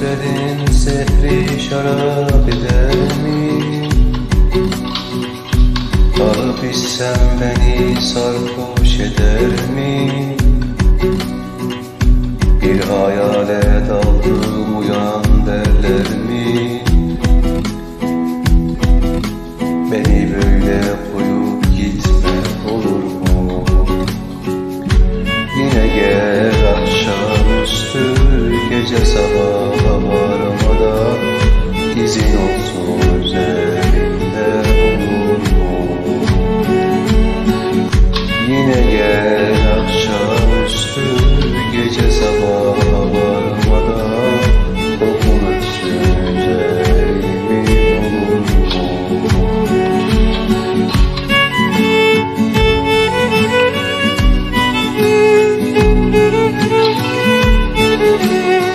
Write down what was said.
Gözlerin sehri şarap eder mi? Alıp içsem beni sarhoş eder mi? Bir hayale daldım uyan derler mi? Beni böyle koyup gitme olur mu? Yine gel akşamüstü gece sabaha üzerinde olur mu? Yine gel